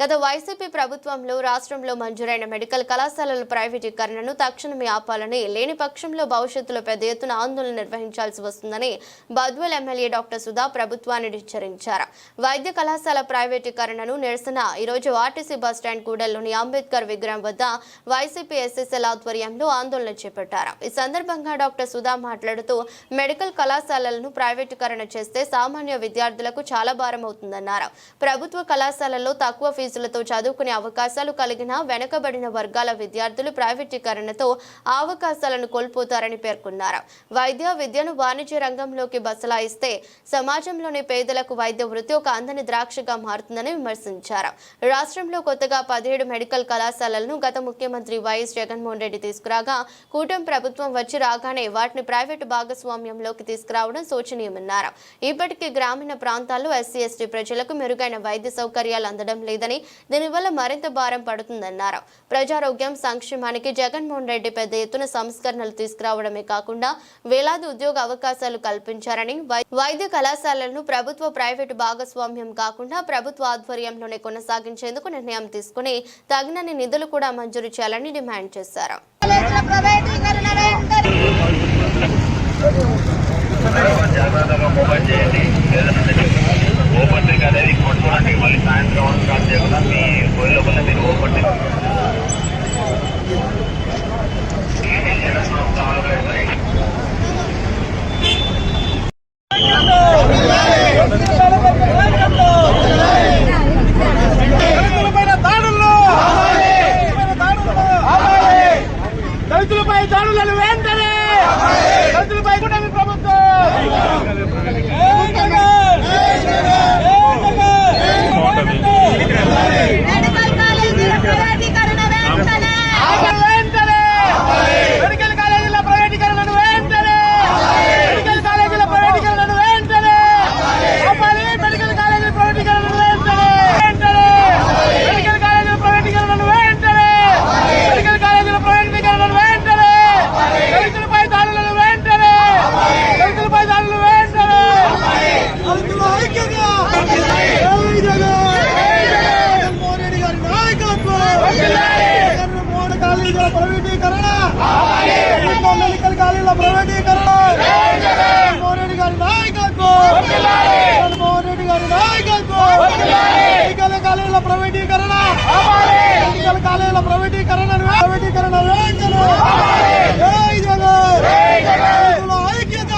గత వైసీపీ ప్రభుత్వంలో రాష్ట్రంలో మంజూరైన మెడికల్ కళాశాలల ప్రైవేటీకరణను తక్షణమే ఆపాలని లేని పక్షంలో భవిష్యత్తులో పెద్ద ఎత్తున ఆందోళన నిర్వహించాల్సి వస్తుందని బద్వల్ ఎమ్మెల్యే డాక్టర్ సుధా ప్రభుత్వాన్ని హెచ్చరించారు. వైద్య కళాశాల ప్రైవేటీకరణను నిరసన ఈరోజు ఆర్టీసీ బస్టాండ్ కూడల్లోని అంబేద్కర్ విగ్రహం వద్ద వైసీపీ ఎస్ఎస్ఎల్ ఆధ్వర్యంలో ఆందోళన చేపట్టారు. ఈ సందర్భంగా డాక్టర్ సుధా మాట్లాడుతూ మెడికల్ కళాశాలలను ప్రైవేటీకరణ చేస్తే సామాన్య విద్యార్థులకు చాలా భారం అవుతుందన్నారు ప్రభుత్వ కళాశాలల్లో తక్కువ ఫీజులతో చదువుకునే అవకాశాలు కలిగిన వెనుకబడిన వర్గాల విద్యార్థులు ప్రైవేటీకరణతో అవకాశాలను కోల్పోతారని పేర్కొన్నారు. వైద్య విద్యను వాణిజ్య రంగంలోకి బసలాయిస్తే సమాజంలోని పేదలకు వైద్య వృత్తి ఒక అందని ద్రాక్షగా మారుతుందని విమర్శించారు. రాష్ట్రంలో కొత్తగా పదిహేడు మెడికల్ కళాశాలలను గత ముఖ్యమంత్రి వైఎస్ జగన్మోహన్ రెడ్డి తీసుకురాగా కూటమి ప్రభుత్వం వచ్చి రాగానే వాటిని ప్రైవేటు భాగస్వామ్యంలోకి తీసుకురావడం శోచనీయమన్నారు. ఇప్పటికీ గ్రామీణ ప్రాంతాల్లో ఎస్సీ ఎస్టీ ప్రజలకు మెరుగైన వైద్య సౌకర్యాలు అందడం లేదని దీనివల్ల మరింత భారం పడుతుందన్నారు. ప్రజారోగ్యం సంక్షేమానికి జగన్మోహన్ రెడ్డి పెద్ద ఎత్తున సంస్కరణలు తీసుకురావడమే కాకుండా వేలాది ఉద్యోగ అవకాశాలు కల్పించారని వై- వైద్య కళాశాలలను ప్రభుత్వ ప్రైవేటు భాగస్వామ్యం కాకుండా ప్రభుత్వ ఆధ్వర్యంలోనే కొనసాగించేందుకు నిర్ణయం తీసుకుని తగినన్ని నిధులు కూడా మంజూరు చేయాలని డిమాండ్ చేశారు కాలేజీల ప్రైవేటీకరణ వెంటనే జాగ్రత్తగా ఓపెన్ చేయండి ఏదైనా ఓపెన్ ట్రిక్ అనేది కొట్టుకోవడానికి మళ్ళీ సాయంత్రం వరకు కాల్ చేయకుండా మీ గోల్ లోపల మీరు ఓపెన్ ట్రిక్ దళితులపైన దాడులు దళితులపైన దాడులు దళితులపై దాడులను వెంటనే దళితులపై కూడా ప్రభుత్వం మెడికల్ కాలేజీల ప్రైవేటీకరణ వెంటనే వెంటనే మెడికల్ కాలేజీల ప్రైవేటీకరణను వెంటనే మెడికల్ కాలేజీల ప్రైవేటీకరణను వెంటనే ఆపాలి మెడికల్ కాలేజీల ప్రైవేటీకరణను వెంటనే వెంటనే మెడికల్ కాలేజీల ప్రైవేటీకరణను వెంటనే మెడికల్ కాలేజీల ప్రైవేటీకరణను వెంటనే దళితులపై దాడులను వెంటనే దళితులపై దాడులు వెంటనే దళితుల ఐక్యత జగన్మోహన్ రెడ్డి గారి నాయకత్వం జగన్మోహన్ కాలేజీల ప్రైవేటీకరణ ప్రభుత్వ మెడికల్ కాలేజీల ప్రైవేటీకరణ జగన్మోహన్ రెడ్డి గారి నాయకత్వం జగన్మోహన్ రెడ్డి గారి నాయకత్వం కాలేజీల ప్రైవేటీకరణ మెడికల్ కాలేజీల ప్రైవేటీకరణ ప్రైవేటీకరణ వెంటనే ఐక్యత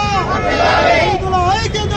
ఐక్యత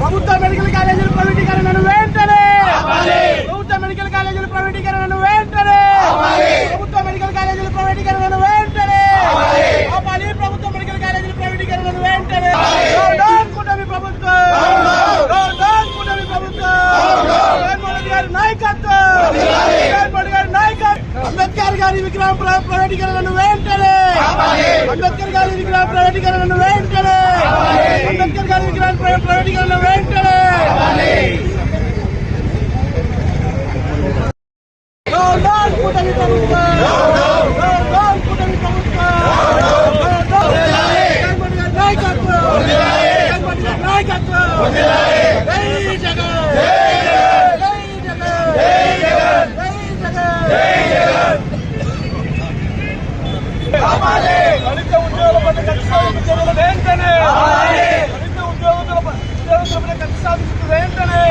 ప్రభుత్వ మెడికల్ కాలేజీల ప్రైవేటీకరణను వెంటనే! ప్రభుత్వ మెడికల్ కాలేజీల ప్రైవేటీకరణను వెంటనే! ప్రభుత్వ మెడికల్ కాలేజీల ప్రైవేటీకరణను వెంటనే! ప్రభుత్వ మెడికల్ కాలేజీల ప్రైవేటీకరణను వెంటనే డౌన్ డౌన్ కూటమి ప్రభుత్వం డౌన్ డౌన్ కూటమి ప్రభుత్వం జగన్మోహన్ రెడ్డి గారి నాయకత్వం జగన్మోహన్ రెడ్డి గారి నాయకత్వం అంబేద్కర్ గారి విగ్రహం ప్ర- ప్రైవేటీకరణను వెంటనే! అంబేద్కర్ గారి విగ్రహం ప్రైవేటీకరణను వెంటనే! అంబేద్కర్ గారి విగ్రహం ప్ర- ప్రైవేటీకరణ వెంటనే డౌన్ డౌన్ కూటమి ప్రభుత్వం డౌన్ డౌన్ కూటమి ప్రభుత్వం డౌన్ డౌన్ జగన్మోహన్ రెడ్డి గారి నాయకత్వం జగన్మోహన్ రెడ్డి గారి నాయకత్వం జై జగన్ ఉద్యోగులపై కక్ష సాధింపు చర్యలు వెంటనే దళిత ఉద్యోగుల ఉద్యోగులపై కక్ష సాధింపు వెంటనే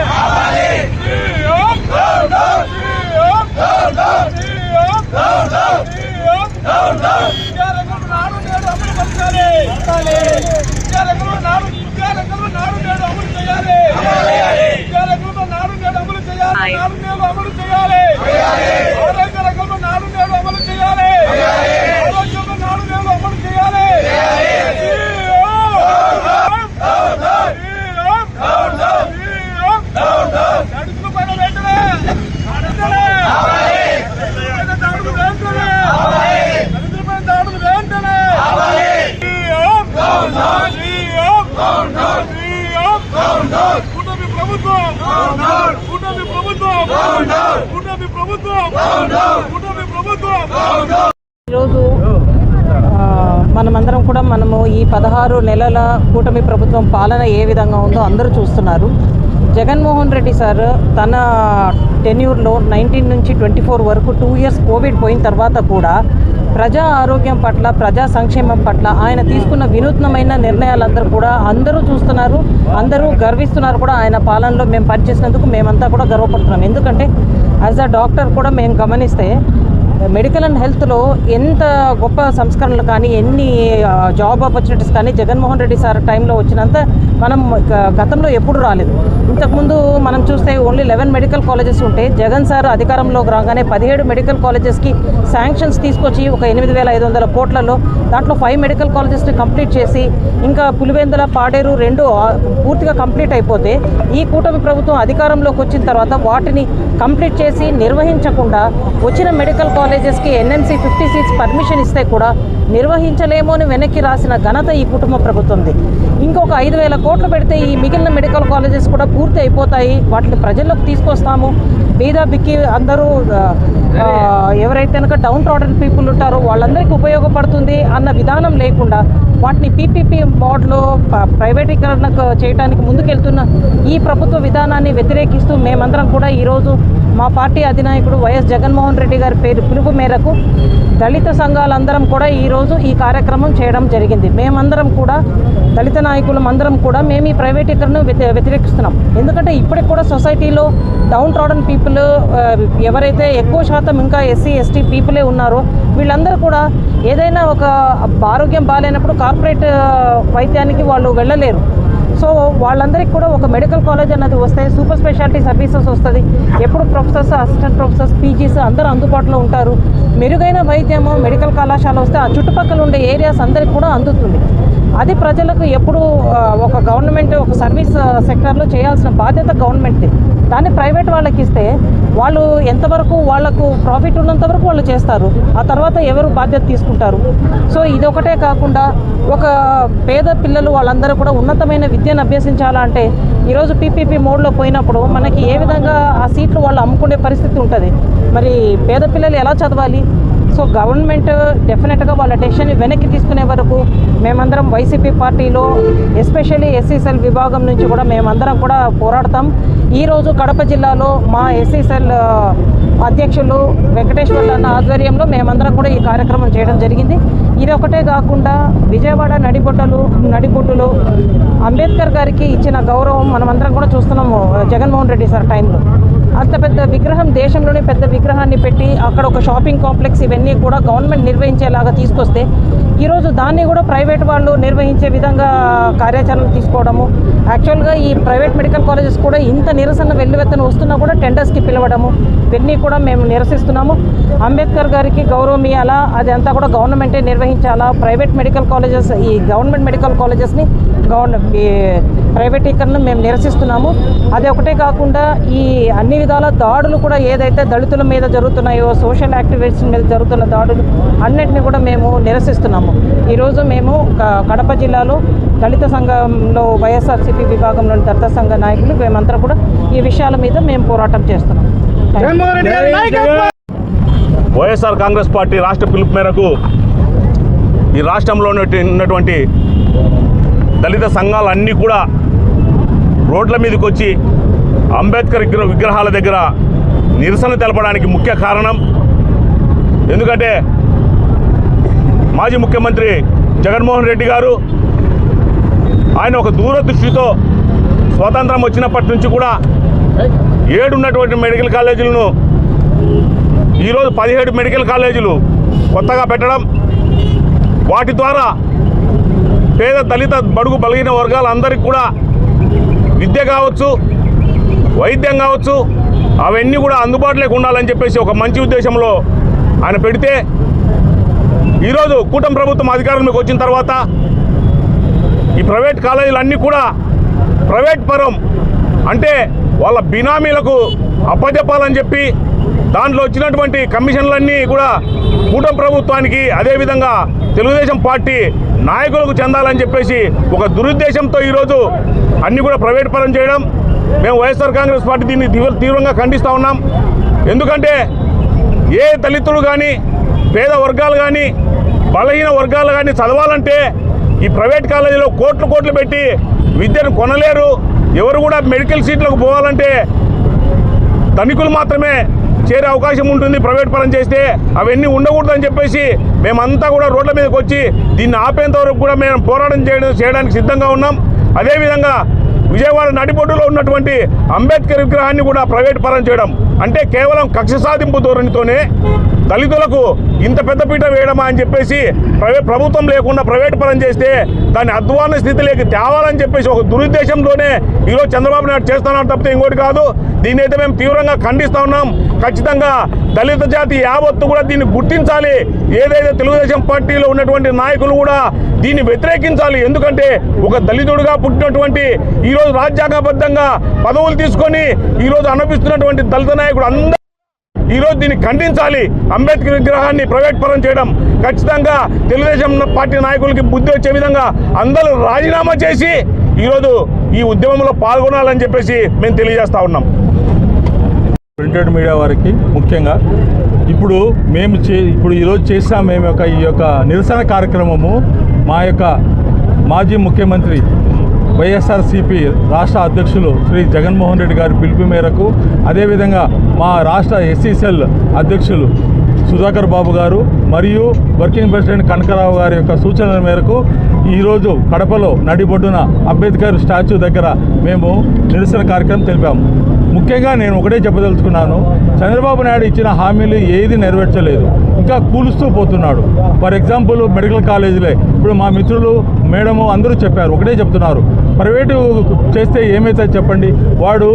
ఈరోజు మనమందరం కూడా మనము ఈ పదహారు నెలల కూటమి ప్రభుత్వం పాలన ఏ విధంగా ఉందో అందరూ చూస్తున్నారు. జగన్మోహన్ రెడ్డి సార్ తన టెన్యూర్లో నైన్టీన్ నుంచి ట్వంటీ ఫోర్ వరకు టూ ఇయర్స్ కోవిడ్ పోయిన తర్వాత కూడా ప్రజా ఆరోగ్యం పట్ల ప్రజా సంక్షేమం పట్ల ఆయన తీసుకున్న వినూత్నమైన నిర్ణయాలందరూ కూడా అందరూ చూస్తున్నారు. అందరూ గర్విస్తున్నారు కూడా ఆయన పాలనలో మేము పనిచేసినందుకు మేమంతా కూడా గర్వపడుతున్నాం. ఎందుకంటే యాజ్ అ డాక్టర్ కూడా మేము గమనిస్తే మెడికల్ అండ్ హెల్త్లో ఎంత గొప్ప సంస్కరణలు కానీ ఎన్ని జాబ్ ఆపర్చునిటీస్ కానీ జగన్మోహన్ రెడ్డి సార్ టైంలో వచ్చినంత మనం గతంలో ఎప్పుడు రాలేదు. ఇంతకుముందు మనం చూస్తే ఓన్లీ లెవెన్ మెడికల్ కాలేజెస్ ఉంటే జగన్ సార్ అధికారంలోకి రాగానే పదిహేడు మెడికల్ కాలేజెస్కి శాంక్షన్స్ తీసుకొచ్చి ఒక ఎనిమిది వేల ఐదు వందల కోట్లలో దాంట్లో ఫైవ్ మెడికల్ కాలేజెస్ని కంప్లీట్ చేసి ఇంకా పులివెందుల పాడేరు రెండు పూర్తిగా కంప్లీట్ అయిపోతే ఈ కూటమి ప్రభుత్వం అధికారంలోకి వచ్చిన తర్వాత వాటిని కంప్లీట్ చేసి నిర్వహించకుండా వచ్చిన మెడికల్ కాలేజ్ కాలేజెస్కి ఎన్ఎంసీ ఫిఫ్టీ సీట్స్ పర్మిషన్ ఇస్తే కూడా నిర్వహించలేమో అని వెనక్కి రాసిన ఘనత ఈ కుటుంబ ప్రభుత్వంది. ఇంకొక ఐదు వేల కోట్లు పెడితే ఈ మిగిలిన మెడికల్ కాలేజెస్ కూడా పూర్తి అయిపోతాయి. వాటిని ప్రజల్లోకి తీసుకొస్తాము. బీద బిక్కి అందరూ ఎవరైతే కనుక డౌన్ ట్రాడన్ పీపుల్ ఉంటారో వాళ్ళందరికీ ఉపయోగపడుతుంది అన్న విధానం లేకుండా వాటిని పీపీపీ మోడ్లో ప- ప్రైవేటీకరణకు చేయడానికి ముందుకెళ్తున్న ఈ ప్రభుత్వ విధానాన్ని వ్యతిరేకిస్తూ మేమందరం కూడా ఈరోజు మా పార్టీ అధినాయకుడు వైఎస్ జగన్మోహన్ రెడ్డి గారి పేరు పిలుపు మేరకు దళిత సంఘాలందరం కూడా ఈరోజు ఈ కార్యక్రమం చేయడం జరిగింది. మేమందరం కూడా దళిత నాయకులం అందరం కూడా మేము ఈ ప్రైవేటీకరణను వ్యతి వ్యతిరేకిస్తున్నాం. ఎందుకంటే ఇప్పటికి కూడా సొసైటీలో డౌన్ ట్రాడన్ పీపుల్ ఎవరైతే ఎక్కువ శాతం ఇంకా ఎస్సీ ఎస్టీ పీపులే ఉన్నారు. వీళ్ళందరూ కూడా ఏదైనా ఒక ఆరోగ్యం బాగాలేనప్పుడు కార్పొరేట్ వైద్యానికి వాళ్ళు వెళ్ళలేరు. సో వాళ్ళందరికీ కూడా ఒక మెడికల్ కాలేజ్ అన్నది వస్తే సూపర్ స్పెషాలిటీ సర్వీసెస్ వస్తుంది. ఎప్పుడు ప్రొఫెసర్స్ అసిస్టెంట్ ప్రొఫెసర్స్ పీజీస్ అందరూ అందుబాటులో ఉంటారు. మెరుగైన వైద్యము మెడికల్ కళాశాల వస్తే ఆ చుట్టుపక్కల ఉండే ఏరియాస్ అందరికి కూడా అందుతుంది. అది ప్రజలకు ఎప్పుడు ఒక గవర్నమెంట్ ఒక సర్వీస్ సెక్టర్లో చేయాల్సిన బాధ్యత గవర్నమెంట్ది. దాన్ని ప్రైవేట్ వాళ్ళకి ఇస్తే వాళ్ళు ఎంతవరకు వాళ్ళకు ప్రాఫిట్ ఉన్నంత వరకు వాళ్ళు చేస్తారు. ఆ తర్వాత ఎవరు బాధ్యత తీసుకుంటారు. సో ఇదొకటే కాకుండా ఒక పేద పిల్లలు వాళ్ళందరూ కూడా ఉన్నతమైన విద్య విద్యను అభ్యసించాలంటే ఈరోజు పీపీపీ మోడ్లో పోయినప్పుడు మనకి ఏ విధంగా ఆ సీట్లు వాళ్ళు అమ్ముకునే పరిస్థితి ఉంటుంది? మరి పేద పిల్లలు ఎలా చదవాలి? సో గవర్నమెంట్ డెఫినెట్గా వాళ్ళ డెసిషన్ వెనక్కి తీసుకునే వరకు మేమందరం వైసీపీ పార్టీలో ఎస్పెషల్లీ ఎస్సీసెల్ విభాగం నుంచి కూడా మేమందరం కూడా పోరాడతాం. ఈరోజు కడప జిల్లాలో మా ఎస్సీసెల్ అధ్యక్షులు వెంకటేశ్వర్లు అన్న ఆధ్వర్యంలో మేమందరం కూడా ఈ కార్యక్రమం చేయడం జరిగింది. ఇది ఒకటే కాకుండా విజయవాడ నడిబొట్టలు నడిబొట్టులు అంబేద్కర్ గారికి ఇచ్చిన గౌరవం మనమందరం కూడా చూస్తున్నాము జగన్మోహన్ రెడ్డి సార్ టైంలో. అంత పెద్ద విగ్రహం దేశంలోనే పెద్ద విగ్రహాన్ని పెట్టి అక్కడ ఒక షాపింగ్ కాంప్లెక్స్ ఇవన్నీ కూడా గవర్నమెంట్ నిర్వహించేలాగా తీసుకొస్తే ఈరోజు దాన్ని కూడా ప్రైవేట్ వాళ్ళు నిర్వహించే విధంగా కార్యాచరణ తీసుకోవడము యాక్చువల్గా ఈ ప్రైవేట్ మెడికల్ కాలేజెస్ కూడా ఇంత నిరసన వెల్లువెత్తన వస్తున్నా కూడా టెండర్స్కి పిలవడము ఇవన్నీ కూడా కూడా మేము నిరసిస్తున్నాము. అంబేద్కర్ గారికి గౌరవం ఇవ్వాలా అది అంతా కూడా గవర్నమెంటే నిర్వహించాలా? ప్రైవేట్ మెడికల్ కాలేజెస్ ఈ గవర్నమెంట్ మెడికల్ కాలేజెస్ని గవర్న ప్రైవేటీకరణను మేము నిరసిస్తున్నాము. అది ఒకటే కాకుండా ఈ అన్ని విధాల దాడులు కూడా ఏదైతే దళితుల మీద జరుగుతున్నాయో సోషల్ యాక్టివిటీస్ మీద జరుగుతున్న దాడులు అన్నిటిని కూడా మేము నిరసిస్తున్నాము. ఈరోజు మేము క- కడప జిల్లాలో దళిత సంఘంలో వైఎస్ఆర్సీపీ విభాగంలోని దళిత సంఘ నాయకులు మేమంతా కూడా ఈ విషయాల మీద మేము పోరాటం చేస్తున్నాం. వైఎస్ఆర్ కాంగ్రెస్ పార్టీ రాష్ట్ర పిలుపు మేరకు ఈ రాష్ట్రంలో ఉన్నటి- ఉన్నటువంటి దళిత సంఘాలన్నీ కూడా రోడ్ల మీదకి వచ్చి అంబేద్కర్ విగ్రహ విగ్రహాల దగ్గర నిరసన తెలపడానికి ముఖ్య కారణం. ఎందుకంటే మాజీ ముఖ్యమంత్రి జగన్మోహన్ రెడ్డి గారు ఆయన ఒక దూరదృష్టితో స్వాతంత్రం వచ్చినప్పటి నుంచి కూడా ఏడున్నటువంటి మెడికల్ కాలేజీలను ఈరోజు పదిహేడు మెడికల్ కాలేజీలు కొత్తగా పెట్టడం వాటి ద్వారా పేద దళిత బడుగు బలిగిన వర్గాలందరికీ కూడా విద్య కావచ్చు వైద్యం కావచ్చు అవన్నీ కూడా అందుబాటులోకి ఉండాలని చెప్పేసి ఒక మంచి ఉద్దేశంలో ఆయన పెడితే ఈరోజు కూటమి ప్రభుత్వం అధికారంలోకి వచ్చిన తర్వాత ఈ ప్రైవేట్ కాలేజీలు అన్నీ కూడా ప్రైవేట్ పరం అంటే వాళ్ళ బినామీలకు అప్పచెప్పాలని చెప్పి దాంట్లో వచ్చినటువంటి కమిషన్లన్నీ కూడా కూటమి ప్రభుత్వానికి అదేవిధంగా తెలుగుదేశం పార్టీ నాయకులకు చెందాలని చెప్పేసి ఒక దురుద్దేశంతో ఈరోజు అన్నీ కూడా ప్రైవేట్ పరం చేయడం. మేము వైఎస్ఆర్ కాంగ్రెస్ పార్టీ దీన్ని తీవ్ర తీవ్రంగా ఖండిస్తూ ఉన్నాం. ఎందుకంటే ఏ దళితులు కానీ పేద వర్గాలు కానీ బలహీన వర్గాలు కానీ చదవాలంటే ఈ ప్రైవేట్ కాలేజీలో కోట్లు కోట్లు పెట్టి విద్యను కొనలేరు. ఎవరు కూడా మెడికల్ సీట్లకు పోవాలంటే ధనికులు మాత్రమే చేరే అవకాశం ఉంటుంది. ప్రైవేట్ పరం చేస్తే అవన్నీ ఉండకూడదని చెప్పేసి మేమంతా కూడా రోడ్ల మీదకి వచ్చి దీన్ని ఆపేంత వరకు కూడా మేము పోరాటం చేయడం చేయడానికి సిద్ధంగా ఉన్నాం. అదేవిధంగా విజయవాడ నడిబొడ్డులో ఉన్నటువంటి అంబేద్కర్ విగ్రహాన్ని కూడా ప్రైవేట్ పరం చేయడం. అంటే కేవలం కక్ష సాధింపు ధోరణితోనే దళితులకు ఇంత పెద్దపీట వేయడమా అని చెప్పేసి ప్రైవేట్ ప్రభుత్వం లేకుండా ప్రైవేట్ పరం చేస్తే దాన్ని అధ్వాన స్థితిలోకి తేవాలని చెప్పేసి ఒక దురుద్దేశంతోనే ఈరోజు చంద్రబాబు నాయుడు చేస్తున్నారు తప్పితే ఇంకోటి కాదు. దీన్ని అయితే మేము తీవ్రంగా ఖండిస్తా ఉన్నాం. ఖచ్చితంగా దళిత జాతి యావత్తు కూడా దీన్ని గుర్తించాలి. ఏదైతే తెలుగుదేశం పార్టీలో ఉన్నటువంటి నాయకులు కూడా దీన్ని వ్యతిరేకించాలి. ఎందుకంటే ఒక దళితుడుగా పుట్టినటువంటి ఈరోజు రాజ్యాంగబద్ధంగా పదవులు తీసుకొని ఈరోజు అనిపిస్తున్నటువంటి దళిత నాయకుడు అందరూ ఈరోజు దీన్ని ఖండించాలి. అంబేద్కర్ విగ్రహాన్ని ప్రైవేట్ పరం చేయడం. ఖచ్చితంగా తెలుగుదేశం పార్టీ నాయకులకి బుద్ధి వచ్చే విధంగా అందరూ రాజీనామా చేసి ఈరోజు ఈ ఉద్యమంలో పాల్గొనాలని చెప్పేసి మేము తెలియజేస్తా ఉన్నాం. ప్రింటెడ్ మీడియా వారికి ముఖ్యంగా ఇప్పుడు మేము చే ఇప్పుడు ఈరోజు చేసిన మేము యొక్క ఈ యొక్క నిరసన కార్యక్రమము మా యొక్క మాజీ ముఖ్యమంత్రి వైఎస్ఆర్సిపి రాష్ట్ర అధ్యక్షులు శ్రీ జగన్మోహన్ రెడ్డి గారి పిలుపు మేరకు అదేవిధంగా మా రాష్ట్ర ఎస్సీసెల్ అధ్యక్షులు సుధాకర్ బాబు గారు మరియు వర్కింగ్ ప్రెసిడెంట్ కనకరావు గారి యొక్క సూచనల మేరకు ఈరోజు కడపలో నడిబొడ్డున అంబేద్కర్ స్టాచ్యూ దగ్గర మేము నిరసన కార్యక్రమం తెలిపాము. ముఖ్యంగా నేను ఒకటే చెప్పదలుచుకున్నాను. చంద్రబాబు నాయుడు ఇచ్చిన హామీలు ఏది నెరవేర్చలేదు. ఇంకా కూలుస్తూ పోతున్నాడు. ఫర్ ఎగ్జాంపుల్ మెడికల్ కాలేజీలే. ఇప్పుడు మా మిత్రులు మేడము అందరూ చెప్పారు. ఒకటే చెప్తున్నారు. ప్రైవేటు చేస్తే ఏమవుతుంది చెప్పండి? వాడు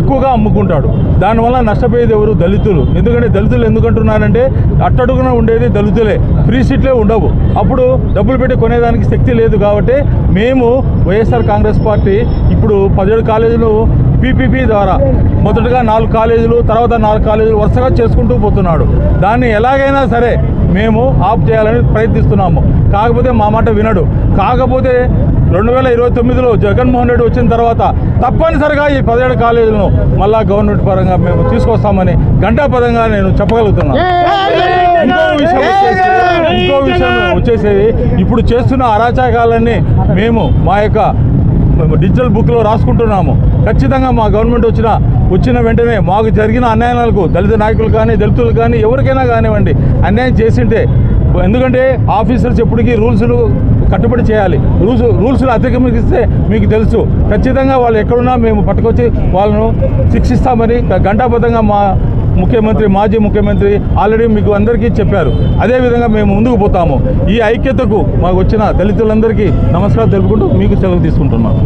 ఎక్కువగా అమ్ముకుంటాడు. దానివల్ల నష్టపోయేది ఎవరు? దళితులు. ఎందుకంటే దళితులు ఎందుకంటున్నారంటే అట్టడుగున ఉండేది దళితులే. ఫ్రీ సీట్లే ఉండవు. అప్పుడు డబ్బులు పెట్టి కొనేదానికి శక్తి లేదు కాబట్టి మేము వైఎస్ఆర్ కాంగ్రెస్ పార్టీ ఇప్పుడు పదిహేడు కాలేజీలు పీపీపీ ద్వారా మొదటగా నాలుగు కాలేజీలు తర్వాత నాలుగు కాలేజీలు వరుసగా చేసుకుంటూ పోతున్నాడు. దాన్ని ఎలాగైనా సరే మేము ఆఫ్ చేయాలని ప్రయత్నిస్తున్నాము. కాకపోతే మా మాట వినడు. కాకపోతే రెండు వేల ఇరవై తొమ్మిదిలో జగన్మోహన్ రెడ్డి వచ్చిన తర్వాత తప్పనిసరిగా ఈ పదిహేడు కాలేజీలను మళ్ళా గవర్నమెంట్ పరంగా మేము తీసుకొస్తామని గంటాపదంగా నేను చెప్పగలుగుతున్నాను ఇంకో విషయం వచ్చేసి ఇంకో విషయం వచ్చేసేది ఇప్పుడు చేస్తున్న అరాచకాలన్నీ మేము మా యొక్క డిజిటల్ బుక్లో రాసుకుంటున్నాము. ఖచ్చితంగా మా గవర్నమెంట్ వచ్చిన వచ్చిన వెంటనే మాకు జరిగిన అన్యాయాలకు దళిత నాయకులు కానీ దళితులు కానీ ఎవరికైనా కానివ్వండి అన్యాయం చేసింటే ఎందుకంటే ఆఫీసర్స్ ఎప్పటికీ రూల్స్ కట్టుబడి చేయాలి. రూల్స్ రూల్స్ అతిక్రమిస్తే మీకు తెలుసు. ఖచ్చితంగా వాళ్ళు ఎక్కడున్నా మేము పట్టుకొచ్చి వాళ్ళను శిక్షిస్తామని గంటాబద్ధంగా మా ముఖ్యమంత్రి మాజీ ముఖ్యమంత్రి ఆల్రెడీ మీకు అందరికీ చెప్పారు. అదేవిధంగా మేము ముందుకు పోతాము. ఈ ఐక్యతకు మాకు వచ్చిన దళితులందరికీ నమస్కారం తెలుపుకుంటూ మీకు సెలవు తీసుకుంటున్నాం.